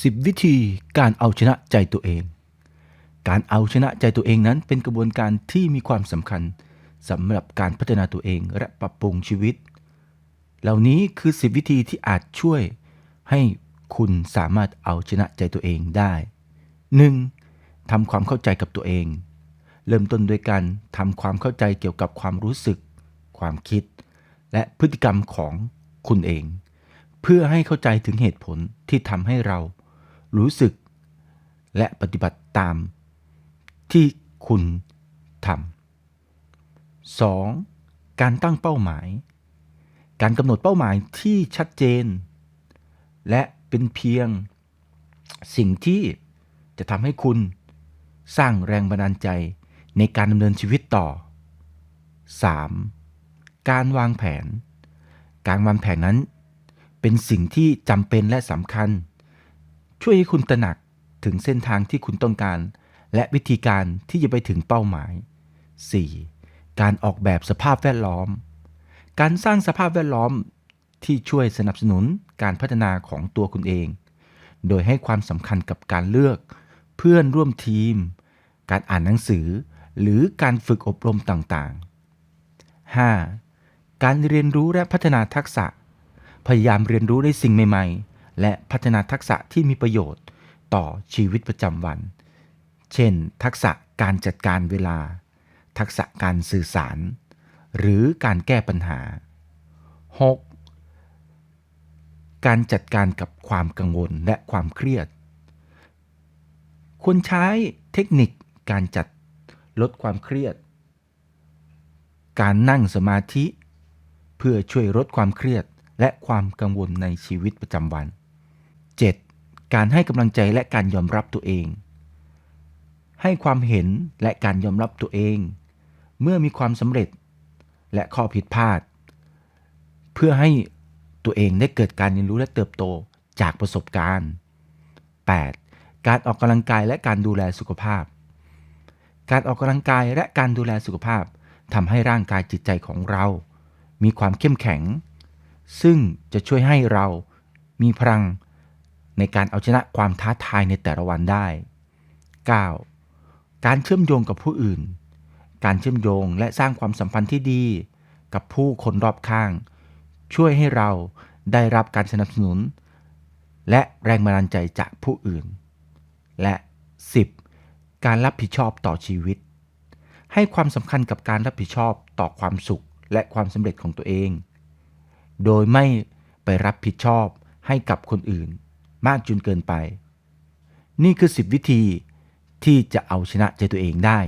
10 วิธีการเอาชนะใจตัวเอง การเอาชนะใจตัวเองนั้นเป็นกระบวนการที่มีความสำคัญสำหรับการพัฒนาตัวเองและปรับปรุงชีวิต เหล่านี้คือ 10 วิธีที่อาจช่วยให้คุณสามารถเอาชนะใจตัวเองได้ 1. ทำความเข้าใจกับตัวเอง เริ่มต้นโดยการทำความเข้าใจเกี่ยวกับความรู้สึก ความคิด และพฤติกรรมของคุณเอง เพื่อให้เข้าใจถึงเหตุผลที่ทำให้เรา รู้สึก และปฏิบัติตามที่คุณทำ 2. การตั้งเป้าหมาย การกำหนดเป้าหมายที่ชัดเจน และเป็นเพียงสิ่งที่จะทำให้คุณสร้างแรงบันดาลใจในการดำเนินชีวิตต่อ 3. การวางแผน การวางแผนนั้น เป็นสิ่งที่จำเป็นและสำคัญ ช่วยให้คุณตระหนักถึงเส้นทางที่คุณต้องการ และวิธีการที่จะไปถึงเป้าหมาย 4. การออกแบบสภาพแวดล้อม การสร้างสภาพแวดล้อมที่ช่วยสนับสนุนการพัฒนาของตัวคุณเอง โดยให้ความสำคัญกับการเลือก เพื่อนร่วมทีม การอ่านหนังสือ หรือการฝึกอบรมต่างๆ 5. การเรียนรู้และพัฒนาทักษะ พยายามเรียนรู้ในสิ่งใหม่ ๆ และพัฒนาทักษะที่มีประโยชน์ต่อชีวิตประจำวัน เช่น ทักษะการจัดการเวลา ทักษะการสื่อสาร หรือการแก้ปัญหา 6. การจัดการกับความกังวลและความเครียด ควรใช้เทคนิคการจัดลดความเครียด การนั่งสมาธิ เพื่อช่วยลดความเครียดและความกังวลในชีวิตประจำวัน 7. การให้กำลังใจและการยอมรับตัวเอง ให้ความเห็นและการยอมรับตัวเอง เมื่อมีความสำเร็จและข้อผิดพลาด เพื่อให้ตัวเองได้เกิดการเรียนรู้และเติบโตจากประสบการณ์ 8. การออกกำลังกายและการดูแลสุขภาพ การออกกำลังกายและการดูแลสุขภาพทำให้ร่างกายจิตใจของเรา มีความเข้มแข็ง ซึ่งจะช่วยให้เรามีพลัง ในการเอาชนะความท้าทายในแต่ละวันได้ 9. การเชื่อมโยงกับผู้อื่น การเชื่อมโยงและสร้างความสัมพันธ์ที่ดี กับผู้คนรอบข้าง ช่วยให้เราได้รับการสนับสนุน และแรงบันดาลใจจากผู้อื่น และ 10. การรับผิดชอบต่อชีวิต ให้ความสำคัญกับการรับผิดชอบต่อความสุขและความสำเร็จของตัวเอง โดยไม่ไปรับผิดชอบให้กับคนอื่น มากจนเกินไป นี่คือ 10 วิธีที่จะเอาชนะใจตัวเองได้